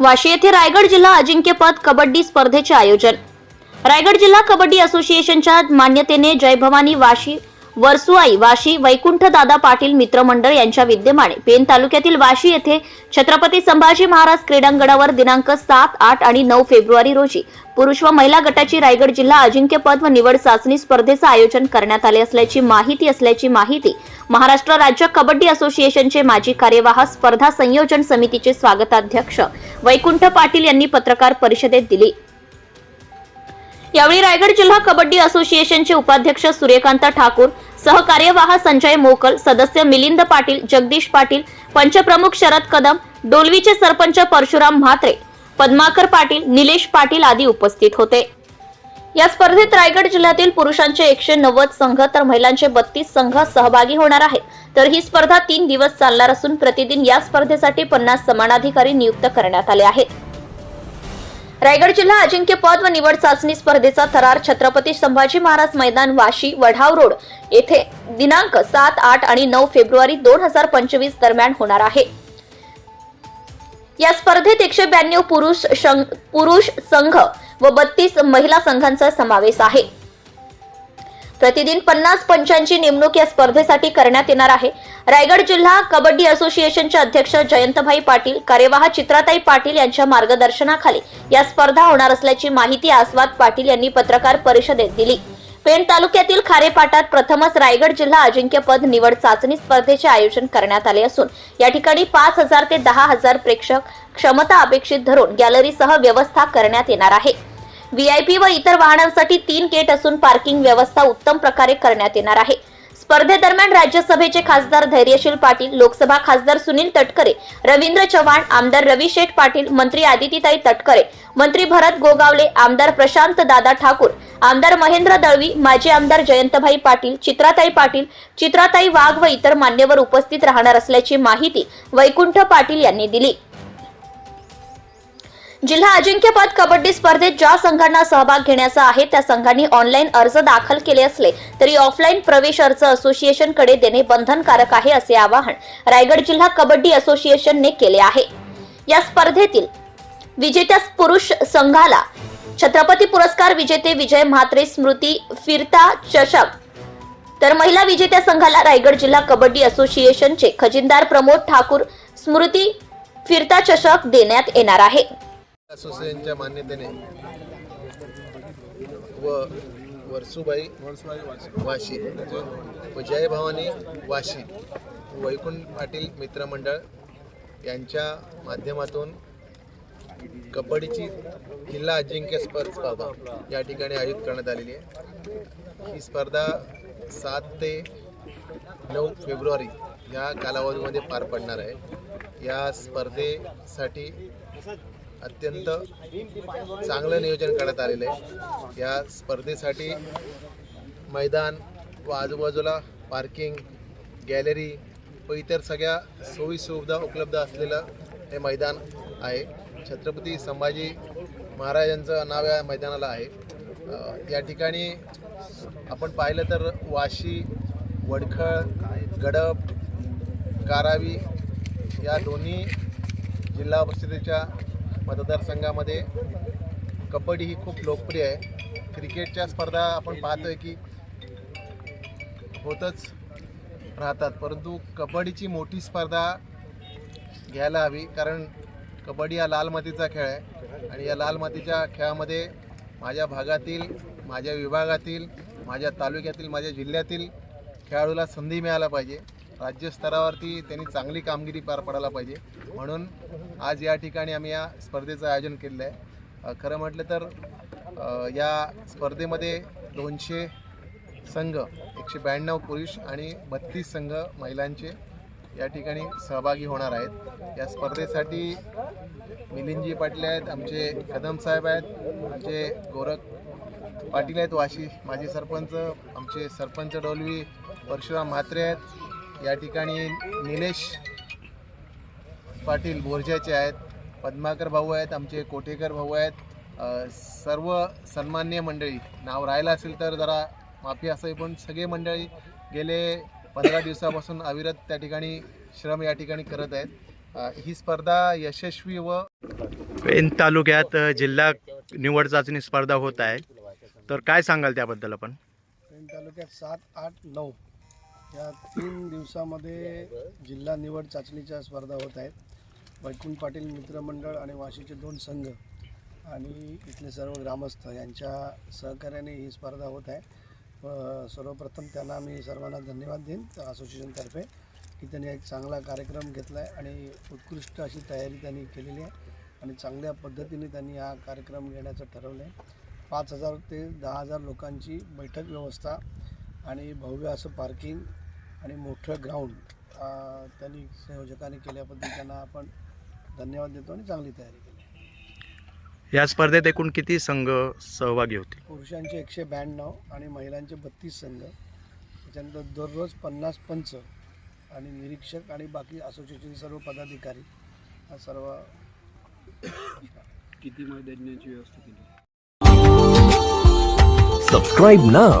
वाशी येथे रायगड जिल्हा अजिंक्यपद कबड्डी स्पर्धेचे आयोजन. रायगड जिल्हा कबड्डी असोसिएशनच्या मान्यतेने जय भवानी वाशी वरसुआई वाशी वैकुंठ दादा पाटील मित्रमंडळ यांच्या विद्यमाने पेन तालुक्यातील वाशी येथे छत्रपती संभाजी महाराज क्रीडांगणावर दिनांक सात आठ आणि नऊ फेब्रुवारी रोजी पुरुष व महिला गटाची रायगड जिल्हा अजिंक्यपद व निवड चाचणी स्पर्धेचं आयोजन करण्यात आले असल्याची माहिती असल्याची माहिती महाराष्ट्र राज्य कबड्डी असोसिएशनचे माजी कार्यवाह स्पर्धा संयोजन समितीचे स्वागताध्यक्ष वैकुंठ पाटील यांनी पत्रकार परिषदेत दिली. यावेळी रायगड जिल्हा कबड्डी असोसिएशनचे उपाध्यक्ष सूर्यकांत ठाकूर सहकार्यवाह संजय मोकल सदस्य मिलिंद पाटील जगदीश पाटील पंचप्रमुख शरद कदम डोलवीचे सरपंच परशुराम म्हात्रे पद्माकर पाटील निलेश पाटील आदी उपस्थित होते. या स्पर्धेत रायगड जिल्ह्यातील पुरुषांचे एकशे नव्वद संघ तर महिलांचे बत्तीस संघ सहभागी होणार आहेत. तर ही स्पर्धा तीन दिवस चालणार असून प्रतिदिन या स्पर्धेसाठी पन्नास समानाधिकारी नियुक्त करण्यात आले आहेत. रायगड जिल्हा अजिंक्यपद व निवड चाचणी स्पर्धेचा थरार छत्रपती संभाजी महाराज मैदान वाशी वढाव रोड. येथे दिनांक सात आठ आणि नऊ फेब्रुवारी दोन हजार पंचवीस दरम्यान होणार आहे. या स्पर्धेत एकशे ब्याण्णव पुरुष शं- पुरुष संघ व बत्तीस महिला संघांचा समावेश आहे. प्रतिदिन पन्नास पंचांची नेमणूक या स्पर्धेसाठी करण्यात येणार आहे. रायगड जिल्हा कबड्डी असोसिएशनचे अध्यक्ष जयंतभाई पाटील कार्यवाह चित्राताई पाटील यांच्या मार्गदर्शनाखाली या स्पर्धा होणार असल्याची माहिती आस्वाद पाटील यांनी पत्रकार परिषदेत दिली. पेण तालुक्यातील खारेपाटात प्रथमच रायगड जिल्हा अजिंक्यपद निवड चाचणी स्पर्धेचे आयोजन करण्यात आले असून या ठिकाणी पाच हजार ते दहा हजार प्रेक्षक क्षमता अपेक्षित धरून गॅलरीसह व्यवस्था करण्यात येणार आहे. व्हीआयपी व इतर वाहनांसाठी तीन गेट असून पार्किंग व्यवस्था उत्तम प्रकारे करण्यात येणार आहे. स्पर्धेदरम्यान राज्यसभेचे खासदार धैर्यशील पाटील लोकसभा खासदार सुनील तटकरे रवींद्र चव्हाण आमदार रवी शेठ पाटील मंत्री आदितीताई तटकरे मंत्री भरत गोगावले आमदार प्रशांत दादा ठाकूर आमदार महेंद्र दळवी माजी आमदार जयंतभाई पाटील चित्राताई पाटील चित्राताई वाघ व इतर मान्यवर उपस्थित राहणार असल्याची माहिती वैकुंठ पाटील यांनी दिली. जिल्हा अजिंक्यपद कबड्डी स्पर्धेत ज्या संघांना सहभाग घेण्याचा आहे त्या संघांनी ऑनलाईन अर्ज दाखल केले असले तरी ऑफलाईन प्रवेश अर्ज असोसिएशनकडे देणे बंधनकारक आहे असे आवाहन रायगड जिल्हा कबड्डी असोसिएशनने केले आहे. या स्पर्धेतील विजेत्या पुरुष संघाला छत्रपती पुरस्कार विजेते विजय म्हात्रे स्मृती फिरता चषक तर महिला विजेत्या संघाला रायगड जिल्हा कबड्डी असोसिएशनचे खजिनदार प्रमोद ठाकूर स्मृती फिरता चषक देण्यात येणार आहे. असोसिएशनच्या मान्यतेने व वरसुबाई वाशी व जय भवानी वाशी वैकुंठ पाटील मित्रमंडळ यांच्या माध्यमातून कबड्डीची जिल्हा अजिंक्य स्पर्ध स्पर्धा या ठिकाणी आयोजित करण्यात आलेली आहे. ही स्पर्धा सात ते नऊ फेब्रुवारी या कालावधीमध्ये पार पडणार आहे. या स्पर्धेसाठी अत्यंत चांगलं नियोजन करण्यात आलेलं आहे. या स्पर्धेसाठी मैदान व आजूबाजूला पार्किंग गॅलरी व इतर सगळ्या सोयीसुविधा उपलब्ध असलेलं हे मैदान आहे. छत्रपती संभाजी महाराजांचं नाव या मैदानाला आहे. या ठिकाणी आपण पाहिलं तर वाशी वडखळ गडप कारावी या दोन्ही जिल्हा परिषदेच्या मतदारसंघामध्ये कबड्डी ही खूप लोकप्रिय आहे. क्रिकेटच्या स्पर्धा आपण पाहतोय की होतच राहतात. परंतु कबड्डीची मोठी स्पर्धा घ्यायला हवी कारण कबड्डी हा लाल मातीचा खेळ आहे. आणि या लाल मातीच्या खेळामध्ये माझ्या भागातील माझ्या विभागातील माझ्या तालुक्यातील माझ्या जिल्ह्यातील खेळाडूला संधी मिळायला पाहिजे. राज्यस्तरावरती त्यांनी चांगली कामगिरी पार पडायला पाहिजे. म्हणून आज या ठिकाणी आम्ही या स्पर्धेचं आयोजन केलेलं आहे. खरं म्हटलं तर या स्पर्धेमध्ये दोनशे संघ एकशे ब्याण्णव पुरुष आणि बत्तीस संघ महिलांचे या ठिकाणी सहभागी होणार आहेत. या स्पर्धेसाठी मिलिंदजी पाटील आहेत आमचे कदम साहेब आहेत आमचे गोरख पाटील आहेत वाशी माजी सरपंच आमचे सरपंच डोलवी परशुराम म्हात्रे आहेत या ठिकाणी निलेश पाटील बोरजाचे आहेत पद्माकर भाऊ आहेत आमचे कोठेकर भाऊ आहेत. सर्व सन्मान्य मंडळी नाव राहिलं असेल तर जरा माफी असावी पण सगळे मंडळी गेले पंधरा दिवसापासून अविरत त्या ठिकाणी श्रम या ठिकाणी करत आहेत. ही स्पर्धा यशस्वी व पेन तालुक्यात जिल्हा निवड चाचणी स्पर्धा होत आहे. तर काय सांगाल त्याबद्दल आपण? पेण तालुक्यात सात आठ नऊ. या तीन दिवसामध्ये जिल्हा निवड चाचणीच्या स्पर्धा होत आहेत. वैकुंठ पाटील मित्रमंडळ आणि वाशीचे दोन संघ आणि इथले सर्व ग्रामस्थ यांच्या सहकार्याने ही स्पर्धा होत आहे. सर्वप्रथम त्यांना मी सर्वांना धन्यवाद देईन. असोसिएशनतर्फे की त्यांनी एक चांगला कार्यक्रम घेतला आहे आणि उत्कृष्ट अशी तयारी त्यांनी केलेली आहे आणि चांगल्या पद्धतीने त्यांनी हा कार्यक्रम घेण्याचं ठरवलं आहे पाच हजार ते दहा हजार लोकांची बैठक व्यवस्था आणि भव्य असं पार्किंग आणि मोठं ग्राउंड त्यांनी संयोजकांनी केल्याबद्दल त्यांना आपण धन्यवाद देतो आणि चांगली तयारी केली. या स्पर्धेत एकूण किती संघ सहभागी होतील? पुरुषांचे एकशे ब्याण्णव आणि महिलांचे बत्तीस संघ. त्याच्यानंतर दररोज पन्नास पंच आणि निरीक्षक आणि बाकी असोसिएशन सर्व पदाधिकारी हा सर्व किती मैदानाची व्यवस्था केली? Subscribe now